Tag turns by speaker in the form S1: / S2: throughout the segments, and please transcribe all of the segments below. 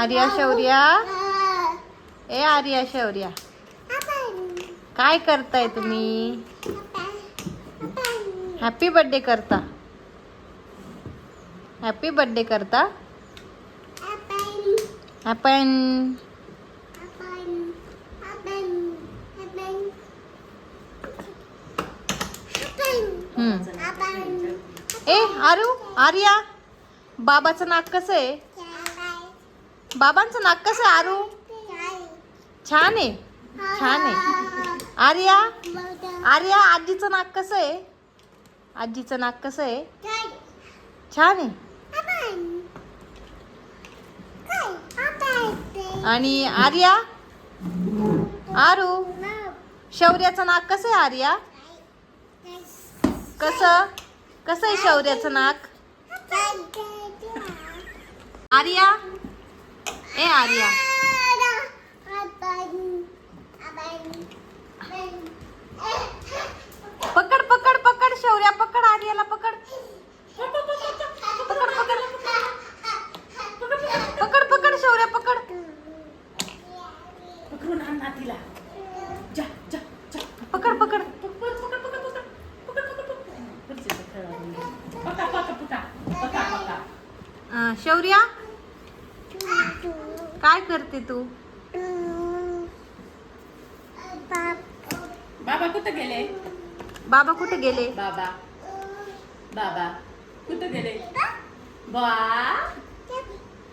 S1: आर्या शौर्या? ए आर्या शौर्या. काय करताय तुम्ही? हॅपी बर्थडे करता. हॅपी बर्थडे करता. हॅपन ए आरू आर्या बाबाचं नाक कसं आहे? बाबांचं नाक कसं आहे आरू? छान आहे. छान आहे. आर्या? आर्या आजीचं नाक कसं आहे? आजीचं नाक कसं आहे? छान आहे. आणि आर्या? आरू? शौर्याचं नाक कसं आहे आर्या? कसं? कसं आहे शौर्याचं नाक? आर्या? ए आर्या पकड पकड पकड शौर्या पकड आर्याला पकड पकड पकड पकड पकड शौर्या पकड
S2: पकडून आण ना तिला जा जा जा
S1: पकड पकड
S2: पकड पकड पकड पकड पकड पकड पकड खुर्चीवर खेळा. पका पका पका पका पका
S1: अं, शौर्या काय करते तू?
S2: बाबा कुठं गेले?
S1: बाबा कुठे गेले?
S2: बाबा. बाबा कुठं गेले? बा. बा.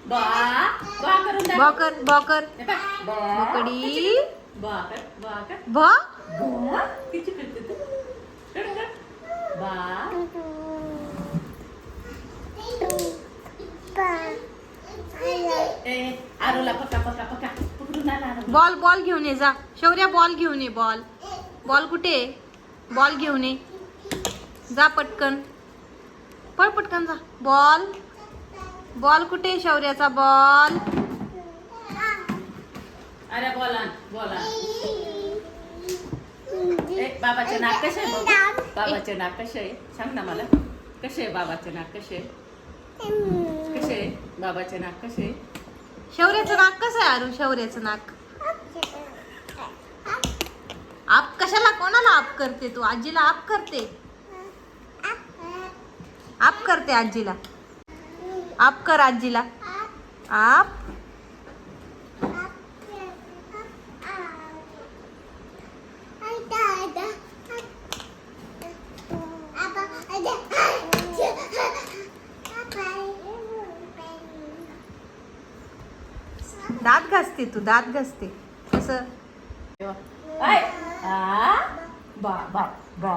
S2: बा करून दाखव.
S1: बॉकर बॉकर
S2: हे बघ. बा.
S1: बकडी
S2: बा कर बा कर.
S1: भ
S2: बा. किती करते तू कर कर बा ए आरूला पका पका पका पकडून आण आरूला.
S1: बॉल बॉल घेऊन ये जा. शौर्या बॉल घेऊन ये बॉल. बॉल कुठे? बॉल घेऊन ये. जा पटकन. पळ पटकन जा. बॉल. बॉल कुठे शौर्याचा? बॉल.
S2: अरे बोला बोला ए बाबाचे नाक कसे आहे बाबाचे नाक कसे आहे? सांग ना मला. कसे आहे बाबाचे नाक? कसे आहे? कसे आहे? बाबाचे नाक कसे आहे?
S1: शौर्याचं नाक कसं आहे अरु शौर्याचं नाक. आप कशाला कोणाला आप करते तू? आजीला आप करते? आप करते आजीला. आप कर आजीला. आप. घासते तू दात घासते कसं
S2: बा बा बा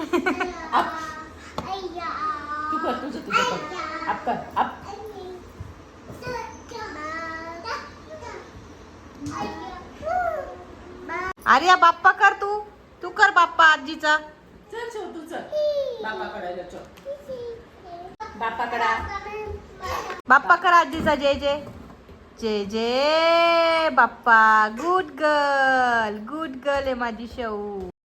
S2: Ha ha ha.
S1: आर्या बाप्पा कर तू. तू कर बाप्पा आजीचा.
S2: चल शो तू चल. चल.
S1: बाप्पा कर आजीचा जय जय. जय जय बाप्पा. गुड गर्ल गुड गर्ल आहे माझी शऊ.